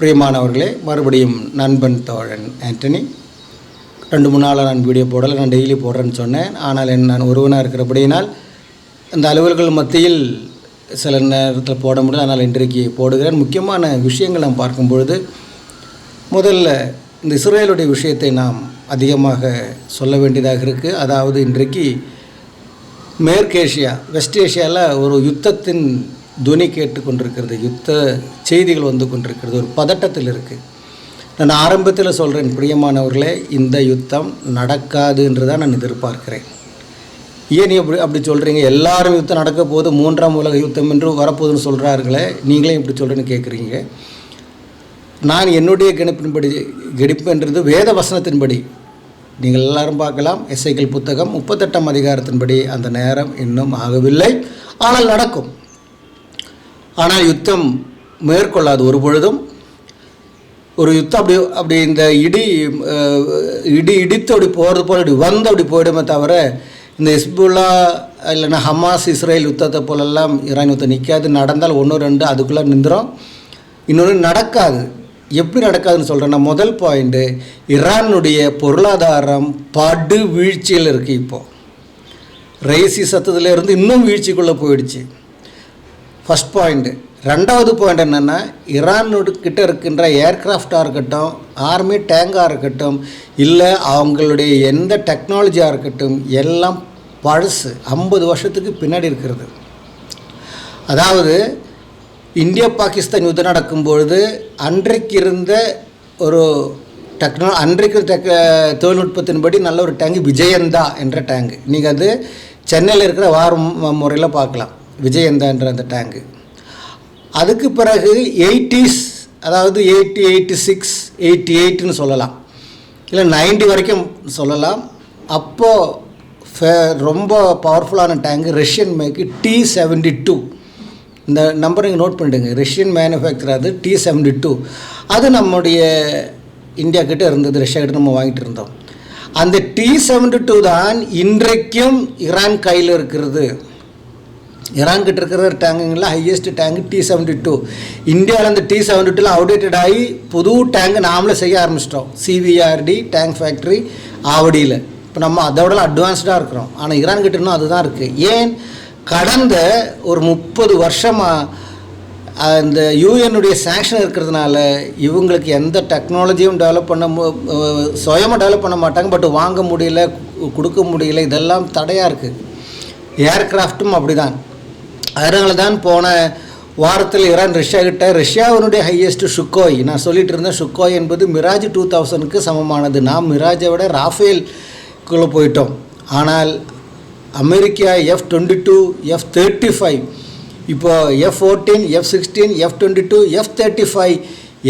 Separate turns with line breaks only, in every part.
பிரியமானவர்களே மறுபடியும் நண்பன் தோழன் ஆண்டனி. ரெண்டு மூணு நாளாக நான் வீடியோ போடலை நான் டெய்லி போடுறேன்னு சொன்னேன். ஆனால் என் நான் ஒருவனாக இருக்கிறபடியினால் அந்த அலுவல்கள் மத்தியில் சில நேரத்தில் போட முடியல. ஆனால் இன்றைக்கு போடுகிறேன். முக்கியமான விஷயங்கள் நாம் பார்க்கும் பொழுது முதல்ல இந்த இஸ்ரேலுடைய விஷயத்தை நாம் அதிகமாக சொல்ல வேண்டியதாக இருக்குது அதாவது இன்றைக்கு மேற்கேஷியா வெஸ்ட் ஏஷியாவில் ஒரு யுத்தத்தின் துணி கேட்டு கொண்டிருக்கிறது யுத்த செய்திகள் வந்து கொண்டிருக்கிறது ஒரு பதட்டத்தில் இருக்குது நான் ஆரம்பத்தில் சொல்கிறேன் பிரியமானவர்களே இந்த யுத்தம் நடக்காது என்று தான் நான் எதிர்பார்க்கிறேன். ஏன் அப்படி அப்படி சொல்கிறீங்க எல்லாரும் யுத்தம் நடக்க போது மூன்றாம் உலக யுத்தம் என்று வரப்போகுதுன்னு சொல்கிறார்களே நீங்களே இப்படி சொல்கிறேன்னு கேட்குறீங்க நான் என்னுடைய கணிப்பின்படி கணிப்புன்றது வேத வசனத்தின்படி. நீங்கள் எல்லாரும் பார்க்கலாம் எஸ்ஐக்கள் புத்தகம் முப்பத்தெட்டாம் அதிகாரத்தின்படி அந்த நேரம் இன்னும் ஆகவில்லை. ஆனால் நடக்கும். ஆனால் யுத்தம் மேற்கொள்ளாது ஒரு பொழுதும். ஒரு யுத்தம் அப்படி அப்படி இந்த இடி இடி இடித்து அப்படி போகிறது போல் அப்படி வந்து அப்படி போயிடுமே தவிர இந்த ஹிஸ்புல்லா இல்லைன்னா ஹமாஸ் இஸ்ரேல் யுத்தத்தை போலெல்லாம் ஈரான் யுத்தம் நிற்காது நடந்தால் ஒன்று ரெண்டு அதுக்குள்ளே நின்றுடும் இன்னொன்று நடக்காது. எப்படி நடக்காதுன்னு சொல்கிறேன்னா முதல் பாயிண்ட்டு ஈரானுடைய பொருளாதாரம் படு வீழ்ச்சியில் இருக்குது இப்போது ரைசி சத்தத்துலேருந்து இன்னும் வீழ்ச்சிக்குள்ளே போயிடுச்சு. ஃபஸ்ட் பாயிண்ட்டு ரெண்டாவது பாயிண்ட் என்னென்னா ஈரான் கிட்ட இருக்கின்ற ஏர்க்ராஃப்டாக இருக்கட்டும் ஆர்மி டேங்காக இருக்கட்டும் இல்லை அவங்களுடைய எந்த டெக்னாலஜியாக இருக்கட்டும் எல்லாம் பழசு. ஐம்பது வருஷத்துக்கு பின்னாடி இருக்கிறது. அதாவது இந்தியா பாகிஸ்தான் யுத்தம் நடக்கும்பொழுது அன்றைக்கு இருந்த ஒரு டெக்னா அன்றைக்கு டெக் தொழில்நுட்பத்தின்படி நல்ல ஒரு டேங்கு விஜயந்தா என்ற டேங்கு நீங்கள் அது சென்னையில் இருக்கிற வார முறையில் பார்க்கலாம். விஜயந்தான்ற அந்த டேங்கு அதுக்கு பிறகு எயிட்டிஸ் அதாவது எயிட்டி எயிட்டி சிக்ஸ் எயிட்டி எயிட்னு சொல்லலாம். இல்லை 90 வரைக்கும் சொல்லலாம். அப்போது ஃபே- ரொம்ப பவர்ஃபுல்லான tank Russian make T seventy two இந்த நம்பர் நீங்கள் நோட் பண்ணிடுங்க. ரஷ்யன் மேனுஃபேக்சர் அது டி செவன்டி டூ அது நம்முடைய இந்தியா கிட்ட இருந்தது ரஷ்யா கிட்ட நம்ம வாங்கிட்டு இருந்தோம். அந்த டி செவன்டி டூ தான் இன்றைக்கும் ஈரான் கையில் இருக்கிறது. ஈரான் இருக்கிற டேங்குங்களில் highest tank T seventy two இந்தியாவில் அந்த டி செவன்டி டூவில் அவுடேட்டட் ஆகி புது டேங்கு நாமளே செய்ய ஆரம்பிச்சிட்டோம். சிவிஆர்டி டேங்க் ஃபேக்ட்ரி ஆவடியில். இப்போ நம்ம அதோட அட்வான்ஸ்டாக இருக்கிறோம். ஆனால் ஈரான் கிட்ட இன்னும் அதுதான் இருக்குது ஏன்? கடந்த ஒரு முப்பது வருஷமாக அந்த யூஎனுடைய சேங்ஷன் இருக்கிறதுனால இவங்களுக்கு எந்த டெக்னாலஜியும் டெவலப் பண்ண சுயமாக டெவலப் பண்ண மாட்டாங்க. பட் வாங்க முடியல கொடுக்க முடியல இதெல்லாம் தடையாக இருக்குது ஏர்கிராஃப்ட்டும் அப்படிதான். அதனால தான் போன வாரத்தில் ஈரான் ரஷ்யா கிட்ட ரஷ்யாவினுடைய ஹையஸ்ட் சுக்கோய். நான் சொல்லிட்டு இருந்தேன் சுக்கோய் என்பது மிராஜ் டூ தௌசண்ட்க்கு சமமானது. நாம் மிராஜை விட ராஃபேல்குள்ளே போயிட்டோம். ஆனால் America F twenty two F thirty five இப்போ F fourteen F sixteen F twenty two F thirty five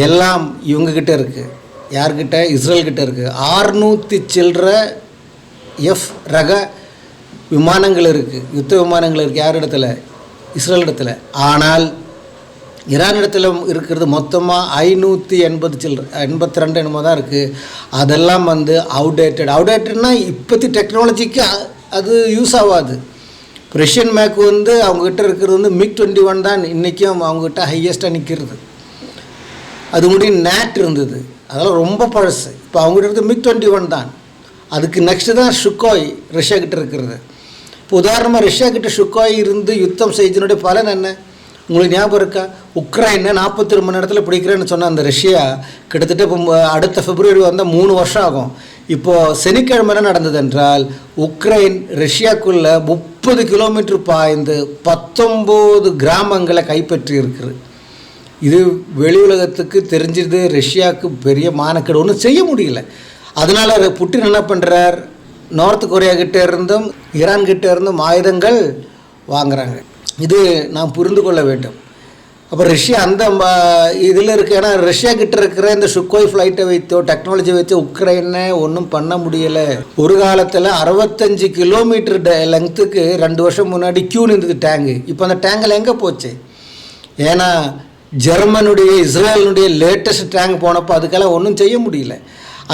எல்லாம் இவங்கக்கிட்ட இருக்குது யார்கிட்ட? இஸ்ரேல் கிட்டே இருக்குது ஆறுநூற்றி சில்லற எஃப் ரக விமானங்கள் இருக்குது யுத்த விமானங்கள் இருக்குது யார் இடத்துல? இஸ்ரேல் இடத்துல ஆனால் ஈரான் இடத்துல இருக்கிறது மொத்தமாக ஐநூற்றி எண்பது சில்லற எண்பத்தி ரெண்டு என்னமோ தான் இருக்குது அதெல்லாம் வந்து அவுடேட்டட் அவுடேட்டட்னா இப்போத்தி டெக்னாலஜிக்கு அது யூஸ் ஆகாது. ரஷ்யன் மேக் வந்து அவங்ககிட்ட இருக்கிறது வந்து மிக் டுவெண்ட்டி ஒன் தான் இன்றைக்கும் அவங்ககிட்ட ஹையஸ்ட்டாக நிற்கிறது அது முடியும் நேட் இருந்தது. அதெல்லாம் ரொம்ப பழசு. இப்போ அவங்ககிட்ட இருக்கிறது மிக் டுவெண்ட்டி ஒன் தான். அதுக்கு நெக்ஸ்ட்டு தான் ஷுக்கோய் ரஷ்யா கிட்ட இருக்கிறது. இப்போ உதாரணமாக ரஷ்யா கிட்ட ஷுக்காய் இருந்து யுத்தம் செய்தனுடைய பலன் என்ன? உங்களுக்கு ஞாபகம் இருக்கா? உக்ரைனை நாற்பத்தி ரெண்டு மணி நேரத்தில் பிடிக்கிறேன்னு சொன்ன அந்த ரஷ்யா கிட்டத்தட்ட இப்போ அடுத்த பிப்ரவரி வந்தால் மூணு வருஷம் ஆகும். இப்போது சனிக்கிழமை என்ன நடந்தது என்றால் உக்ரைன் ரஷ்யாக்குள்ளே முப்பது கிலோமீட்டர் பாய்ந்து பத்தொம்போது கிராமங்களை கைப்பற்றி இருக்குது இது வெளி உலகத்துக்கு தெரிஞ்சது ரஷ்யாவுக்கு பெரிய மானக்கேடு. ஒன்றும் செய்ய முடியல. அதனால் புட்டின் என்ன பண்ணுறார் நார்த் கொரியா கிட்டே இருந்தும் ஈரான் கிட்டே இருந்தும் ஆயுதங்கள் வாங்குறாங்க. இது நாம் புரிந்து கொள்ள வேண்டும். அப்போ ரஷ்யா அந்த இதில் இருக்குது ஏன்னா ரஷ்யா கிட்ட இருக்கிற இந்த சுக்கோய் ஃப்ளைட்டை வைத்தோ டெக்னாலஜி வைத்தோ உக்ரைனை ஒன்றும் பண்ண முடியலை. ஒரு காலத்தில் அறுபத்தஞ்சு கிலோமீட்டர் லெங்க்த்துக்கு ரெண்டு வருஷம் முன்னாடி கியூ நின்றுது டேங்கு இப்போ அந்த டேங்கில் எங்கே போச்சு? ஏன்னா ஜெர்மனுடைய இஸ்ரேலினுடைய லேட்டஸ்ட் டேங்க் போனப்போ அதுக்கெல்லாம் ஒன்றும் செய்ய முடியல.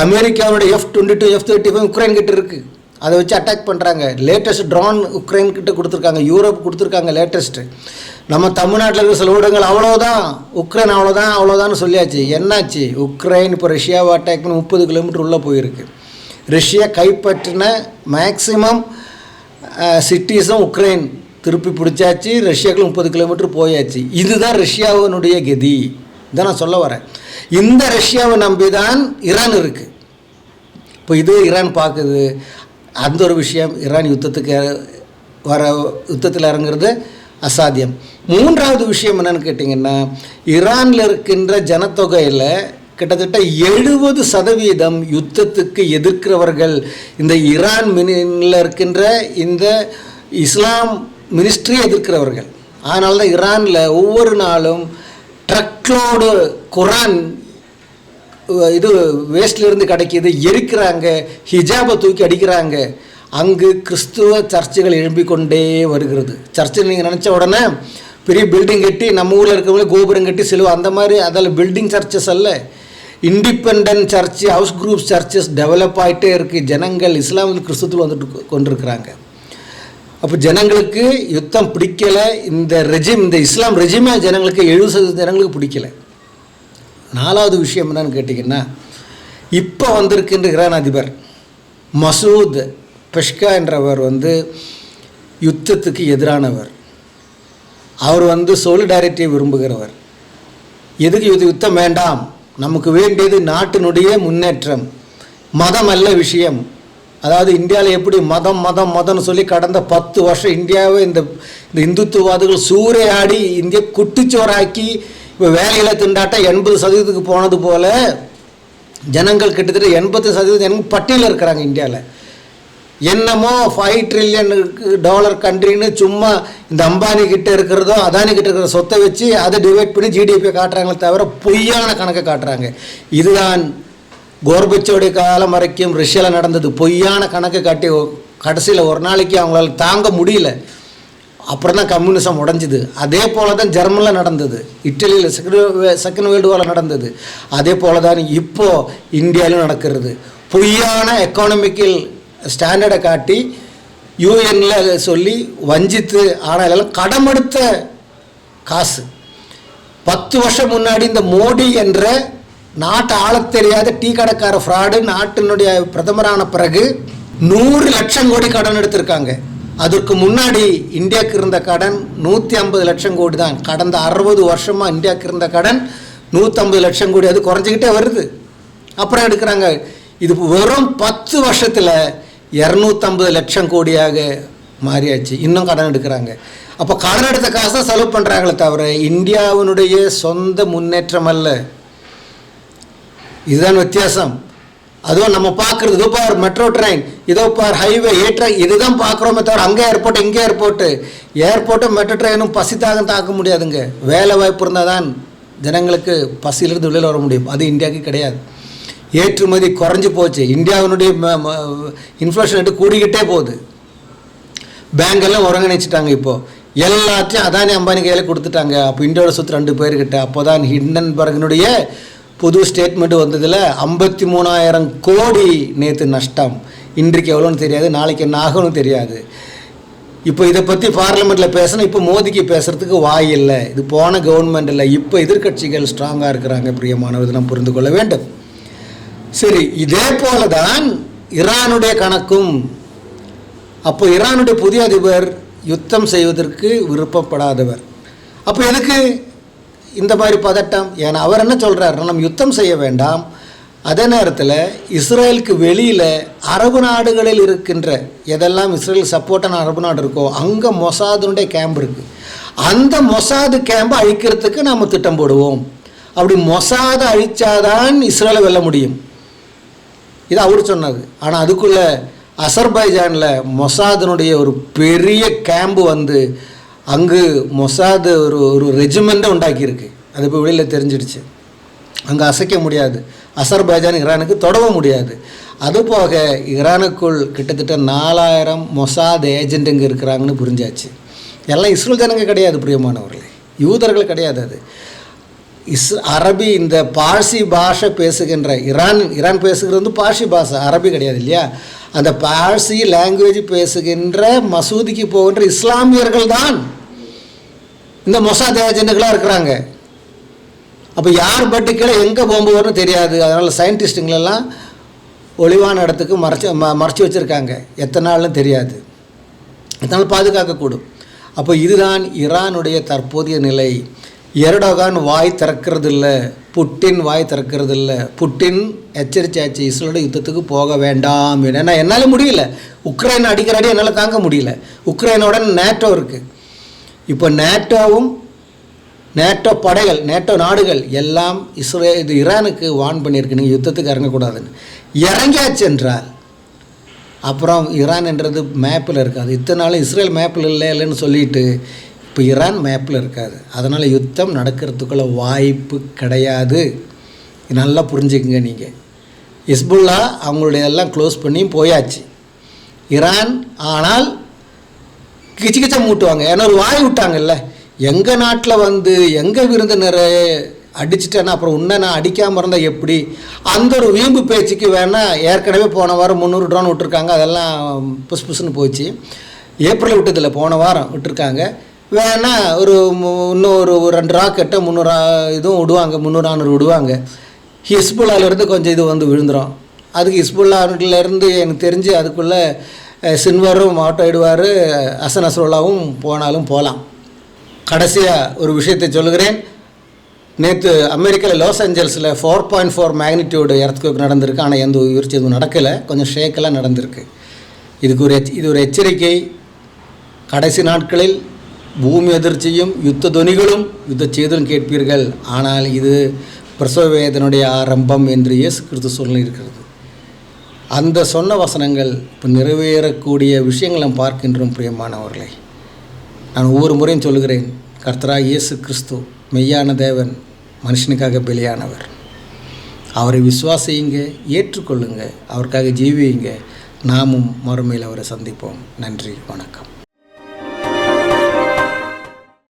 அமெரிக்காவுடைய F twenty two F thirty five Ukraine கிட்ட இருக்குது அதை வச்சு அட்டாக் பண்ணுறாங்க லேட்டஸ்ட் ட்ரோன் உக்ரைன் கிட்ட கொடுத்துருக்காங்க. யூரோப் கொடுத்துருக்காங்க லேட்டஸ்ட்டு நம்ம தமிழ்நாட்டில் இருக்கிற சில ஊடகங்கள் அவ்வளோதான் உக்ரைன் அவ்வளோதான் அவ்வளோதான்னு சொல்லியாச்சு. என்னாச்சு? உக்ரைன் இப்போ ரஷ்யாவை அட்டாக் பண்ணி முப்பது கிலோமீட்டர் உள்ளே போயிருக்கு. ரஷ்யா கைப்பற்றின மேக்சிமம் சிட்டிஸும் உக்ரைன் திருப்பி பிடிச்சாச்சு. ரஷ்யாவுக்கு முப்பது கிலோமீட்டர் போயாச்சு. இதுதான் ரஷ்யாவினுடைய கதி. இதான் நான் சொல்ல வரேன். இந்த ரஷ்யாவை நம்பி தான் ஈரான் இருக்குது இப்போ இது ஈரான் பார்க்குது. அந்த ஒரு விஷயம் ஈரான் யுத்தத்துக்கு வர யுத்தத்தில் இறங்குறது அசாத்தியம். மூன்றாவது விஷயம் என்னன்னு கேட்டிங்கன்னா ஈரானில் இருக்கின்ற ஜனத்தொகையில் கிட்டத்தட்ட எழுபது சதவீதம் யுத்தத்துக்கு எதிர்க்கிறவர்கள் இந்த ஈரான் மினில் இருக்கின்ற இந்த இஸ்லாம் மினிஸ்ட்ரியை எதிர்க்கிறவர்கள். அதனால தான் ஈரானில் ஒவ்வொரு நாளும் ட்ரக்லோடு குரான் இது வேஸ்ட்லேருந்து கிடைக்கிது. எரிக்கிறாங்க ஹிஜாபை தூக்கி அடிக்கிறாங்க. அங்கு கிறிஸ்துவ சர்ச்சுகள் எழும்பிக்கொண்டே வருகிறது. சர்ச்சு நீங்கள் நினச்ச உடனே பெரிய பில்டிங் கட்டி நம்ம ஊரில் இருக்கிறவங்களே கோபுரம் கட்டி செலவு அந்த மாதிரி அதில் பில்டிங் சர்ச்சஸ் அல்ல. Independent church house group churches develop ஆகிட்டே இருக்குது ஜனங்கள் இஸ்லாமில் கிறிஸ்துவத்தில் வந்துட்டு கொண்டிருக்கிறாங்க. அப்போ ஜனங்களுக்கு யுத்தம் பிடிக்கலை. இந்த ரெஜிம் இந்த இஸ்லாம் ரெஜிமே ஜனங்களுக்கு எழுபது சதவீதம் ஜனங்களுக்கு பிடிக்கலை. நாலாவது விஷயம் என்னன்னு கேட்டிங்கன்னா இப்போ வந்திருக்கின்ற இரான் அதிபர் மசூத் பெஷ்கா என்றவர் வந்து யுத்தத்துக்கு எதிரானவர். அவர் வந்து சோலிடாரிட்டியை விரும்புகிறவர். எதுக்கு இது யுத்தம் வேண்டாம்? நமக்கு வேண்டியது நாட்டினுடைய முன்னேற்றம். மதம் அல்ல விஷயம். அதாவது இந்தியாவில் எப்படி மதம் மதம் மதம்னு சொல்லி கடந்த பத்து வருஷம் இந்தியாவை இந்த இந்த இந்துத்துவாதிகள் சூறையாடி இந்திய குட்டிச்சோறாக்கி இப்போ வேலையில் திண்டாட்டம் எண்பது சதவீதத்துக்கு போனது போல் ஜனங்கள் கிட்டத்தட்ட எண்பது சதவீதம் ஜனங்கள் பட்டியலில் இருக்கிறாங்க இந்தியாவில் என்னமோ ஃபைவ் ட்ரில்லியன் டாலர் கண்ட்ரின்னு சும்மா இந்த அம்பானி கிட்ட இருக்கிறதோ அதானி கிட்ட இருக்கிற சொத்தை வச்சு அதை டிவைட் பண்ணி ஜிடிபியை காட்டுறாங்களே தவிர பொய்யான கணக்கை காட்டுறாங்க. இதுதான் கோர்பச்சோடைய காலம் வரைக்கும் ரஷ்யாவில் நடந்தது. பொய்யான கணக்கு காட்டி கடைசியில் ஒரு நாளைக்கு அவங்களால தாங்க முடியல. அப்புறம் தான் கம்யூனிசம் உடஞ்சிது. அதே போல தான் ஜெர்மனில் நடந்தது. இட்டலியில் செகண்ட் செகண்ட் வேர்ல்டு வாரில் நடந்தது. அதே போல தான் இப்போது இந்தியாவிலும் நடக்கிறது. பொய்யான எக்கானமிக்கல் ஸ்டாண்டர்டை காட்டி யூஎனில் சொல்லி வஞ்சித்து ஆனால் எல்லாம் கடமெடுத்த காசு. பத்து வருஷம் முன்னாடி இந்த மோடி என்ற நாட்டை ஆளத் தெரியாத டீ கடைக்கார ஃப்ராடு நாட்டினுடைய பிரதமரான பிறகு நூறு லட்சம் கோடி கடன் எடுத்திருக்காங்க. அதற்கு முன்னாடி இந்தியாவுக்கு இருந்த கடன் நூற்றி ஐம்பது லட்சம் கோடி தான். கடந்த அறுபது வருஷமாக இந்தியாவுக்கு இருந்த கடன் நூற்றம்பது லட்சம் கோடி. அது குறைஞ்சிக்கிட்டே வருது. அப்புறம் எடுக்கிறாங்க. இது வெறும் பத்து வருஷத்தில் இரநூத்தம்பது லட்சம் கோடியாக மாறியாச்சு. இன்னும் கடன் எடுக்கிறாங்க. அப்போ கடன் எடுத்த காசை செலவு பண்ணுறாங்களே தவிர இந்தியாவினுடைய சொந்த முன்னேற்றம் அல்ல. இதுதான் வித்தியாசம். அதுவும் நம்ம பார்க்குறது இதோ பார் மெட்ரோ ட்ரெயின் இதோ பார் ஹைவே ஏற்ற இதுதான் பார்க்குறோமே தவிர அங்கே ஏர்போர்ட் இங்கே ஏர்போர்ட்டு ஏர்போர்ட்டும் மெட்ரோ ட்ரெயினும் பசி தாகம் தாக்க முடியாதுங்க. வேலை வாய்ப்பு இருந்தால் தான் ஜனங்களுக்கு பசியிலிருந்து வெளியில் வர முடியும். அது இந்தியாவுக்கு கிடையாது. ஏற்றுமதி குறைஞ்சி போச்சு. இந்தியாவினுடைய இன்ஃப்ளேஷன் ரேட்டு கூடிக்கிட்டே போகுது. பேங்கெல்லாம் ஒருங்கிணைச்சிட்டாங்க இப்போது எல்லாத்தையும் அதானி அம்பானி கையில் கொடுத்துட்டாங்க. அப்போ இந்தியாவோட சொத்து ரெண்டு பேர்கிட்ட. அப்போ தான் ஹிண்டன்பர்கனுடைய புது ஸ்டேட்மெண்ட் வந்ததில் ஐம்பத்தி மூணாயிரம் கோடி நேற்று நஷ்டம். இன்றைக்கு எவ்வளோன்னு தெரியாது நாளைக்கு என்ன ஆகும்னு தெரியாது. இப்போ இதை பற்றி பார்லிமெண்ட்டில் பேசினா இப்போ மோதிக்கு பேசுகிறதுக்கு வாய் இல்லை. இது போன கவர்மெண்ட் இல்லை இப்போ எதிர்க்கட்சிகள் ஸ்ட்ராங்காக இருக்கிறாங்க பிரியமானவர் நாம் புரிந்து கொள்ள வேண்டும். சரி இதே போல தான் ஈரானுடைய கணக்கும். அப்போ ஈரானுடைய புதிய அதிபர் யுத்தம் செய்வதற்கு விருப்பப்படாதவர். அப்போ எதுக்கு இந்த மாதிரி பதட்டம். ஏன்னா அவர் என்ன சொல்கிறார் நம்ம யுத்தம் செய்ய வேண்டாம். அதே நேரத்தில் இஸ்ரேலுக்கு வெளியில் அரபு நாடுகளில் இருக்கின்ற எதெல்லாம் இஸ்ரேல் சப்போர்ட்டான அரபு நாடு இருக்கோ அங்கே மொசாதுனுடைய கேம்ப் இருக்குது அந்த மொசாது கேம்பை அழிக்கிறதுக்கு நாம் திட்டம் போடுவோம். அப்படி மொசாதை அழிச்சாதான் இஸ்ரேலை வெல்ல முடியும். இது அவர் சொன்னது. ஆனால் அதுக்குள்ளே அசர்பைஜானில் மொசாதனுடைய ஒரு பெரிய கேம்பு வந்து அங்கு மொசாது ஒரு ஒரு ரெஜிமெண்ட்டை உண்டாக்கியிருக்கு. அது இப்போ வெளியில் தெரிஞ்சிடுச்சு. அங்கே அசைக்க முடியாது. அசர்பைஜான் ஈரானுக்கு தொடவ முடியாது. அதுபோக ஈரானுக்குள் கிட்டத்தட்ட நாலாயிரம் மொசாத் ஏஜென்ட்டுங்க இருக்கிறாங்கன்னு புரிஞ்சாச்சு. எல்லாம் இஸ்ரேல் ஜனங்க கிடையாது பிரியமானவர்களே. யூதர்கள் கிடையாது அது. இஸ் அரபி இந்த பார்சி பாஷை பேசுகின்ற ஈரான் ஈரான் பேசுகிறது வந்து பார்சி பாஷை அரபி கிடையாது இல்லையா? அந்த பார்சி லாங்குவேஜ் பேசுகின்ற மசூதிக்கு போகின்ற இஸ்லாமியர்கள் தான் இந்த மொசாத் ஏஜென்ட்டுகளாக இருக்கிறாங்க. அப்போ யார் பட்டு கீழே எங்கே bomb வரும்னு தெரியாது. அதனால் சயின்டிஸ்ட்டுங்களெல்லாம் ஒளிவான இடத்துக்கு மறைச்சி ம மறைச்சி வச்சுருக்காங்க. எத்தனை நாள்னு தெரியாது. நாள் பாதுகாக்கக்கூடும். அப்போ இதுதான் ஈரானுடைய தற்போதைய நிலை. எரடோகான் வாய் திறக்கிறதில்ல புட்டின் வாய் திறக்கிறதில்ல. புட்டின் எச்சரிச்சாச்சு இஸ்ரேலோட யுத்தத்துக்கு போக வேண்டாம் ஏன்னா என்னால் முடியல. உக்ரைன் அடிக்கிற அடி என்னால் தாங்க முடியல. உக்ரைனோட நேட்டோ இருக்குது இப்போ நேட்டோவும் நேட்டோ படைகள் நேட்டோ நாடுகள் எல்லாம் இஸ்ரே இது ஈரானுக்கு வான் பண்ணியிருக்கு. நீங்கள் யுத்தத்துக்கு இறங்கக்கூடாதுன்னு. இறங்கியாச்சு என்றால் அப்புறம் ஈரான் என்றது மேப்பில் இருக்காது இத்தனை நாள் இஸ்ரேல் மேப்பில் இல்லை இல்லைன்னு சொல்லிட்டு இப்போ ஈரான் மேப்பில் இருக்காது. அதனால் யுத்தம் நடக்கிறதுக்குள்ள வாய்ப்பு கிடையாது. நல்லா புரிஞ்சுக்குங்க நீங்கள் ஹிஸ்புல்லா அவங்களுடைய எல்லாம் க்ளோஸ் பண்ணி போயாச்சு. ஈரான் ஆனால் கிச்சு கிச்ச மூட்டுவாங்க. ஏன்னா ஒரு வாய் விட்டாங்கல்ல. எங்கள் நாட்டில் வந்து எங்கள் விருந்தினரை அடிச்சிட்டேன்னா அப்புறம் உன்னை நான் அடிக்காமல் இருந்தால் எப்படி? அந்த ஒரு வீம்பு பேச்சுக்கு வேணால் ஏற்கனவே போன வாரம் முந்நூறு ட்ரோன் விட்டுருக்காங்க. அதெல்லாம் புஸ் புஸ்ன்னு போச்சு. ஏப்ரல் விட்டதில்ல. போன வாரம் விட்டுருக்காங்க. வேணா ஒரு இன்னும் ஒரு ரெண்டு ராக்கெட்டை முந்நூறு ஆ- இதுவும் விடுவாங்க முந்நூறு நானூறு விடுவாங்க. ஹிஸ்புல்லாலேருந்து கொஞ்சம் இது வந்து விழுந்துடும் அதுக்கு ஹிஸ்புல்லாலேருந்து எனக்கு தெரிஞ்சு அதுக்குள்ளே சின்வரும் ஆட்டோ இடுவார் அசன் அசரோலாவும் போனாலும் போகலாம் கடைசியாக ஒரு விஷயத்தை சொல்லுகிறேன். நேற்று அமெரிக்காவில் loss ஏஞ்சல்ஸில் four point four magnitude earthquake நடந்திருக்கு. ஆனால் எந்த உயிர்ச்சி எதுவும் நடக்கலை. கொஞ்சம் ஷேக்கெல்லாம் நடந்திருக்கு. இதுக்கு ஒரு எச் இது ஒரு எச்சரிக்கை. கடைசி நாட்களில் பூமி அதிர்ச்சியும் யுத்த துணிகளும் யுத்த செய்தும் கேட்பீர்கள். ஆனால் இது பிரசவ வேதனுடைய ஆரம்பம் என்று இயேசு கிறிஸ்து சொல்லியிருக்கிறது அந்த சொன்ன வசனங்கள் இப்போ நிறைவேறக்கூடிய விஷயங்களை நாம் பார்க்கின்றோம் பிரியமானவர்களை. நான் ஒவ்வொரு முறையும் சொல்லுகிறேன் கர்த்தரா இயேசு கிறிஸ்து மெய்யான தேவன் மனுஷனுக்காக பலியானவர். அவரை விசுவாசியுங்க ஏற்றுக்கொள்ளுங்க அவருக்காக ஜீவியுங்க. நாமும் மறுமையில் அவரை சந்திப்போம். நன்றி வணக்கம்.